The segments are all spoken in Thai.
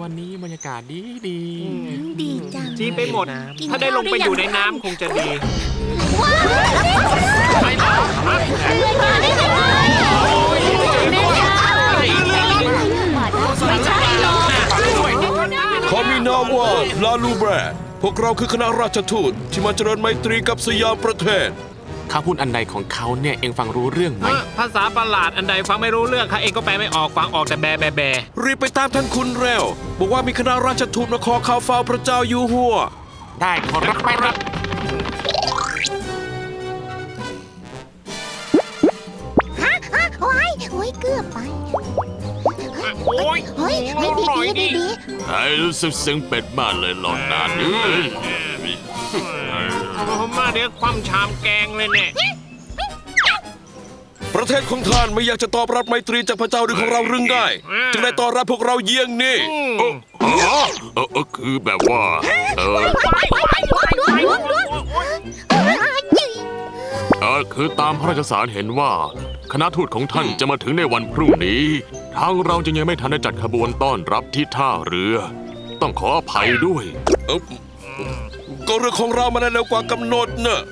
วันนี้บรรยากาศดีดี ดีจัง จีไปหมด กินถ้าได้ลงไปข้าวหรือยังอยู่ในน้ำคงจะดีเขามีนามว่าลาลูแบร์พวกเราคือคณะราชทูตที่มาเจริญไมตรีกับสยามประเทศ เขาพูดอันใดของเขาเนี่ยเองฟังรู้เรื่องไหม ภาษาประหลาดอันใดฟังไม่รู้เรื่องข้าเองก็แปลไม่ออกฟังออกแต่แบแบแบรีบไปตามท่านคุณเร็ว บอกว่ามีคณะราชทูตมาขอข่าวเฝ้าพระเจ้าอยู่หัว ได้ขอรับไปรับ ฮะฮะโอ้ยโอ้ยเกือบไปโอ้ยเฮ้ยเฮ้ยดีดีดีดี ไอ้รู้สึกซึ้งเป็ดมากเลยหลอนนานนี่ มาเดี๋ยวความชามแกงเลยเนี่ยประเทศของท่านไม่อยากจะตอบรับไมตรีจากพระเจ้าด้วยของเราหรือไงจึงได้ต้อนรับพวกเราเยี่ยงนี่เออเออเออคือแบบว่า เออเออคือตามพระราชสารเห็นว่า คณะทูตของท่านจะมาถึงในวันพรุ่งนี้ ทางเราจึงยังไม่ทันได้จัดขบวนต้อนรับที่ท่าเรือ ต้องขออภัยด้วยเอ้า ก็เรื่องของเรามันได้เร็วกว่ากำหนดเนอะ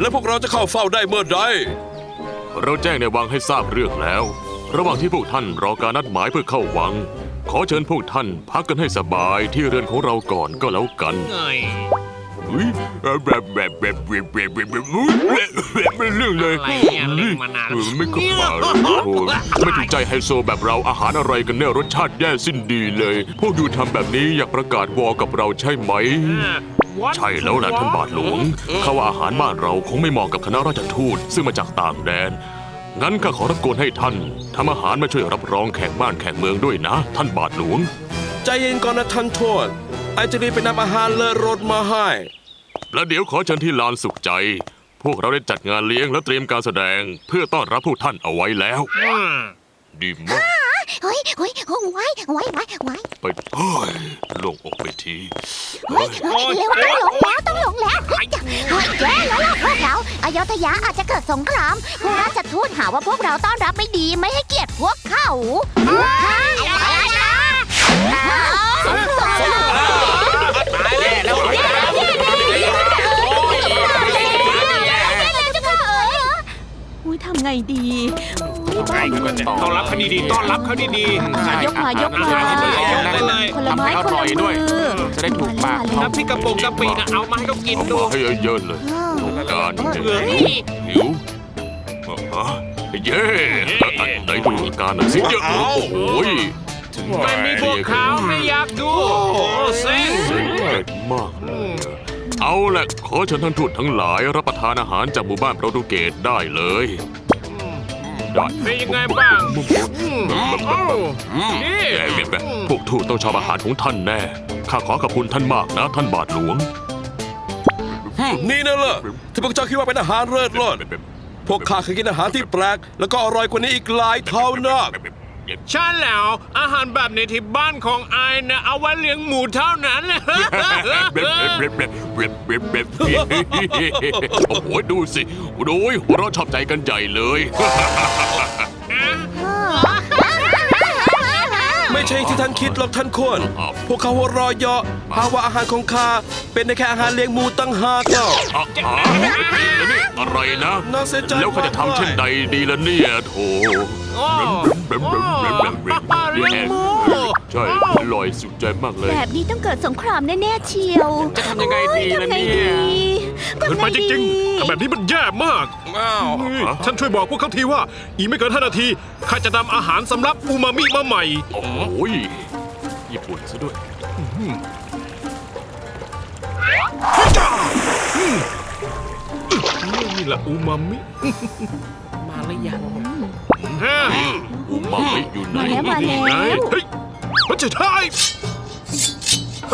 แล้วพวกเราจะเข้าเฝ้าได้เมื่อใดเราแจ้งในวังให้ทราบเรื่องแล้ว ระหว่างที่พวกท่านรอการนัดหมายเพื่อเข้าวัง ขอเชิญพวกท่านพักกันให้สบายที่เรือนของเราก่อนก็แล้วกันเอ้ยอุ๊ย แบบแบบแบบแบบแบบแบบแบบแบบอุ๊ยแบบเป็นเรื่องเลยอะไรเนี่ยเล่นมานานไม่ก็ปาโอ้ไม่ถูกใจไฮโซแบบเราอาหารอะไรกันเนี่ยรสชาติแย่สิ้นดีเลย พวกอยู่ทำแบบนี้อยากประกาศวอกับเราใช่ไหมใช่แล้วแหละท่านบาทหลวงเขาว่าอาหารบ้านเราคงไม่เหมาะกับคณะราชทูตซึ่งมาจากต่างแดนงั้นข้าขอรับกวนให้ท่านทำอาหารมาช่วยรับรองแขกบ้านแขกเมืองด้วยนะ ท่านบาทหลวง ใจเย็นก่อนนะท่านโทษ ไอจะรีบไปนำอาหารเลิศรสมาให้ แล้วเดี๋ยวขอเชิญที่ลานสุขใจ พวกเราได้จัดงานเลี้ยงและเตรียมการแสดง เพื่อต้อนรับพวกท่านเอาไว้แล้วอืมดีมากเฮ้ยเฮ้ยโอ้ไว้ไว้ไว้ไว้ไปเฮ้ยโลงอกไปทีเฮ้ยเฮ้ยเร็วต้องหลงแล้วต้องหลงแล้วเฮ้ยเฮ้ยแย่แล้วล่ะพวกเราอยุธยาอาจจะเกิดสงครามผู้ราชทูตหาว่าพวกเราต้อนรับไม่ดีไม่ให้เกียรติพวกเขาอะไรนะสงสารตาย ไงดีอุ๊ยไงกันเนี่ยต้อนรับเขาดีๆต้อนรับเขาดีใช่ยกมายกมาอาหารเลยยกเลย คนละไม้ทำให้อคนร่อละยมืด้วย อจะได้ถูกปากๆน้ำพริกกระปุกกะปินะเอามาให้เขากินเอาดูมาให้เยอะๆเลยต้องการจริงเฮ้ยๆหิวอะเย้อันไหนดูอาการหน่อยสิเยอะโอ้โหยไม่มีพวกเขาไม่อยากดูโอ้เซ็งเด็ดมากเอาละขอเชิญท่านทูตทั้งหลายรับประทานอาหารจากหมู่บ้านโปรตุเกสได้เลยได้ เป็นยังไงบ้างอืมเอ้านี่แย่แบบพวกทูตต้องชอบอาหารของท่านแน่ ข้าขอขอบคุณท่านมากนะ ท่านบาทหลวง นี่นะเหรอที่พวกเจ้าคิดว่าเป็นอาหารเลิศรสพวกข้าเคยกินอาหารที่แปลก แล้วก็อร่อยกว่านี้อีกหลายเท่านัก ใช่แล้ว อาหารแบบนี้ที่บ้านของไอายนะเอาไว้เลี้ยงหมูเท่านั้น โอ้โหดูสิ โอ้ยหัวเราะชอบใจกันใหญ่เลย ไม่ใช่ที่ท่านคิดหรอกท่านควร พวกเขาหัวเรอยเยาะหาว่าอาหารของข้าเป็นได้แค่อาหารเลี้ยงหมูตั้งหากเล่า อะอะแล้วนี่อะไรนะ น่าเสียใจแล้วเขาจะทำเช่นใดดีล่ะเนี่ยโถ โอ้เลี้ยงหมู ใช่ อร่อยสุดใจมากเลย แบบนี้ต้องเกิดสงครามแน่ๆเชียวจะทำยังไงดีล่ะทำไงเนี่ยดีเกินไปจริงๆทำไแต่แบบนี้มันแย่มาก อ้าวฉันช่วยบอกพวกเขาทีว่า อีกไม่เกิน 5 นาที ข้าจะนำอาหารสำรับอูมามิมาใหม่ โอ้ยญี่ปุ่นซะด้วย นี่แหละอูมามิมาหรือยัง ฮะอูมามิอยู่ไหนมาแล้วมาแล้วไหนเฮ้ย มันจะใช่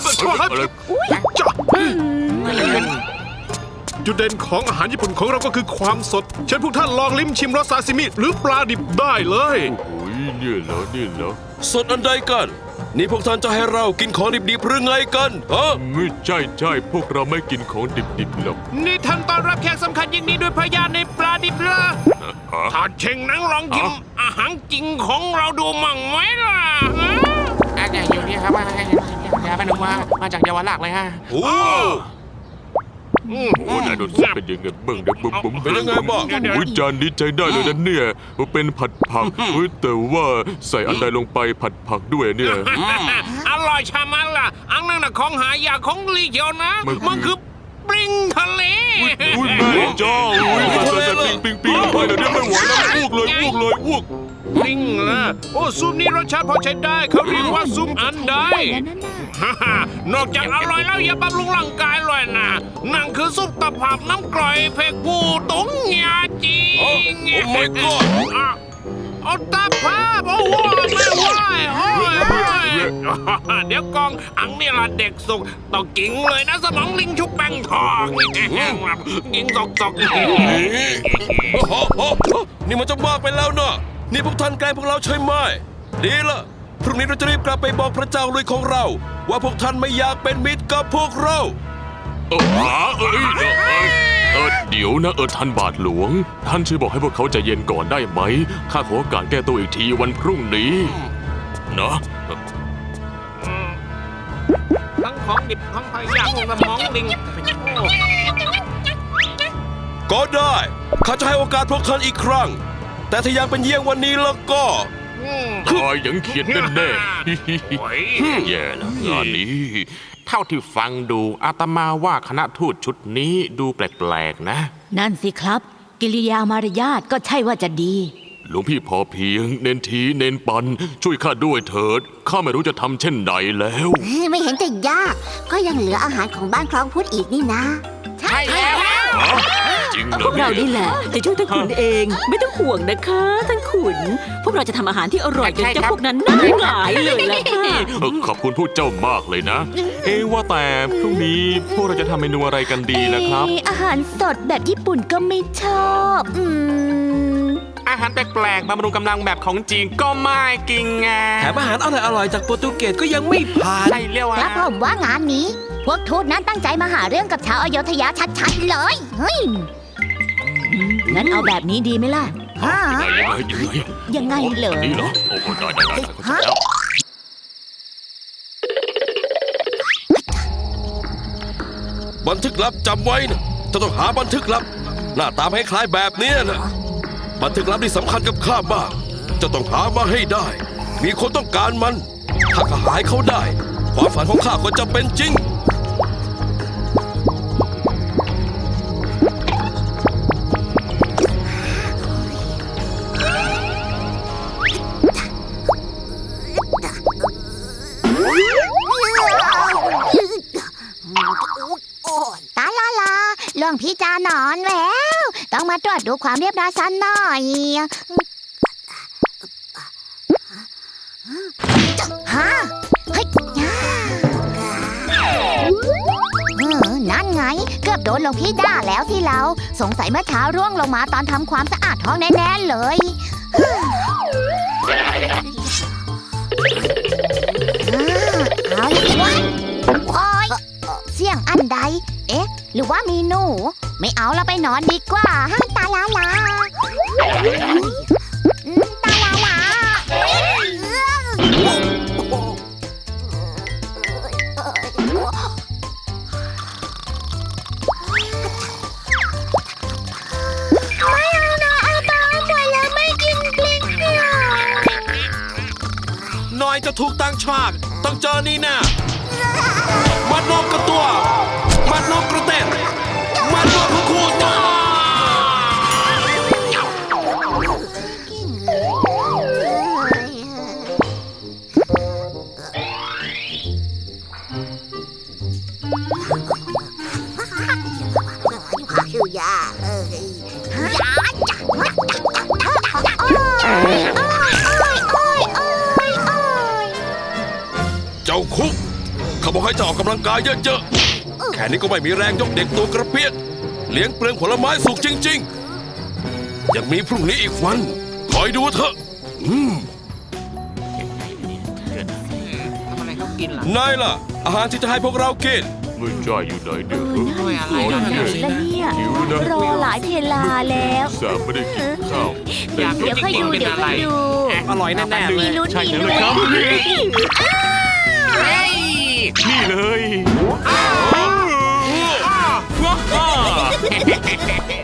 มันชอบอะไรจ้ะจุดเด่นของอาหารญี่ปุ่นของเราก็คือความสด เชิญพวกท่านลองลิ้มชิมรสซาซิมิ หรือปลาดิบได้เลยโอ้ยเนี่ยเหรอเนี่ยเหรอสดอันใดกัน นี่พวกท่านจะให้เรากินของดิบๆหรือไงกันฮะไม่ใช่ใช่พวกเราไม่กินของดิบๆหรอกนี่ท่านต้อนรับแขกสำคัญยินดีด้วยพยานในปลาดิบเหรอฮะถ้าเช่งนั้นลองชิมอาหารจริงของเราดูมั่งไหมล่ะฮะอา ครับว่าอย่าไปหนุ่มว่า มาจากเยาวราชเลยฮะโอ้อืมโอ้นายโดนซุปเป็นยังไงบ้างเดี๋ยวบุ๋มบุ๋มเป็นยังไงบ้างอุ้ยจานนี้ใจได้เลยนะเนี่ยเป็นผัดผักเฮ้ยแต่ว่าใส่อันใดลงไปผัดผักด้วยเนี่ยอร่อยชะมัดล่ะ อันนั้นน่ะของหายาของลีเกียวนะมันคือ ปริงทะเล อุ้ยแม่เจ้าอุ้ยใส่ใส่ปิงปิงปิงลงไปเดี๋ยวนี้ไม่ไหวแล้วอ้วกเลยอ้วกเลยอ้วกปริงล่ะโอ้ซุปนี้รสชาติพอใช้ได้เขาเรียกว่าซุปอันใดแล้วนั่นน่ะฮ่าฮ่านอกจากอร่อยแล้วยังบำรุงร่างกายเลยนะนั่นคือซุปตะผับน้ำกร่อยเพกปูตุ๋งยาจีโอ้ my god อะ เอาตาภาพโอ้โหไม่ไหวโอ้ยโอ้ยเดี๋ยวกองอังนี่ละเด็กสุกต้องกิงเลยนะสมองลิงชุบแป้งทองกิงสกสกโอ้โหโอ้โหนี่มันจะมากไปแล้วเนอะนี่พวกท่านแกล้งพวกเราใช่ไหมดีละพรุ่งนี้เราจะรีบกลับไปบอกพระเจ้าลุยของเรา ว่าพวกท่านไม่อยากเป็นมิตรกับพวกเราเออเอ้ย เออเอ้ยเดี๋ยวนะเออท่านบาทหลวง ท่านช่วยบอกให้พวกเขาใจเย็นก่อนได้ไหม ข้าขอโอกาสแก้ตัวอีกทีวันพรุ่งนี้ นะ ทั้งของดิบทั้งพยางสมองลิงก็ได้ ข้าจะให้โอกาสพวกท่านอีกครั้ง แต่ถ้ายังเป็นเยี่ยงวันนี้แล้วก็ ตายยังเขียนแน่ๆแย่แล้วงานนี้ เท่าที่ฟังดูอาตมาว่าคณะทูตชุดนี้ดูแปลกๆนะ นั่นสิครับ กิริยามารยาทก็ใช่ว่าจะดี หลวงพี่พอเพียง เน้นทีเน้นปัน ช่วยข้าด้วยเถิดข้าไม่รู้จะทำเช่นใดแล้วไม่เห็นจะยาก ก็ยังเหลืออาหารของบ้านคลองพุทธอีกนี่นะ ใช่แล้ว จริงเหรพอวกเราเนี่ยนี่แหละจะช่วยท่านขุนเอง ไม่ต้องห่วงนะคะ ท่านขุน พวกเราจะทำอาหารที่อร่อยจนเจ้าพวกนั้นน่าหงายเลยล่ะค่ะ เออขอบคุณผู้เจ้ามากเลยนะ เอะว่าแต่พรุ่งนี้พวกเราจะทำเมนูอะไรกันดีนะครับ เอ่ออาหารสดแบบญี่ปุ่นก็ไม่ชอบ อืม อาหารแปลกๆบำรุงกำลังแบบของจีนก็ไม่กินไงแถมอาหารอร่อยๆจากโปรตุเกสก็ยังไม่ผ่านใช่เรียกว่าครับผมว่างานนี้ พวกทูตนั้นตั้งใจมาหาเรื่องกับชาวอโยธยาชัดๆเลยเฮ้ยงั้นเอาแบบนี้ดีไหมล่ะฮะยังไงยังไงยังไงเหรอนนี่เหรอโอ้โหได้ได้ได้ได้เข้าใจแล้วบันทึกลับจำไว้นะจะต้องหาบันทึกลับ หน้าตามให้คล้ายแบบเนี้ยนะ บันทึกลับนี่สำคัญกับข้ามาก จะต้องหามาให้ได้ มีคนต้องการมัน ถ้าข้าหายเขาได้ ความฝันของข้าก็จะเป็นจริง ตาลาลาหลวงพี่จานอนแวว ต้องมาตรวจดูความเรียบร้อยสันหน่อยฮะเฮ้ยนั่นไง เกือบโดนหลวงพี่ด่าแล้วที่เรา สงสัยเมื่อเช้าร่วงลงมาตอนทำความสะอาดห้องแน่ๆเลยอาเอาอีกวันโอ๊ยเสียงอันใด เอ๊ะ หรือว่ามีหนู ไม่เอาเราไปนอนดีกว่าฮะตาลาลาอืมตาลาลาไม่เอานะอาตาหมดแล้วไม่กินกลิ้งเนี่ยน้อยจะถูกตั้งฉาก ต้องเจอนี่แน่มัดนกกระตัว มัดนกกระ เต้นมัดนกคู่คู่จ้าคือยาเอ้ยยาจ้ะโอ้ยโอ้ยโอ้ยโอ้ยโอ้ยโอ้ยเจ้าคุกเขาบอกให้เจ้าออกกำลังกายเยอะๆ แค่นี้ก็ไม่มีแรงยกเด็กตัวกระเปียก เลี้ยงเปลืองผลไม้สุกจริง ๆ ยังมีพรุ่งนี้อีกวัน คอยดูเถอะอืมทำอะไรเขากินล่ะนายล่ะ อาหารที่จะให้พวกเรากิน ไม่ใช่อยู่ไหนเด้อด้วยอะไรร้อนนะเนี่ยแล้วเนี่ยหิวนะรอหลายเพลาแล้ว สามไม่ได้กินข้าวอยากเดี๋ยวค่อยดูเป็นเดี๋ยวอะไรค่อยดูอร่อยแน่ๆเลมีย ลุ้นใช่มีแล้วลุ้นครับเฮ้ย นี่เลย Ha ha ha ha!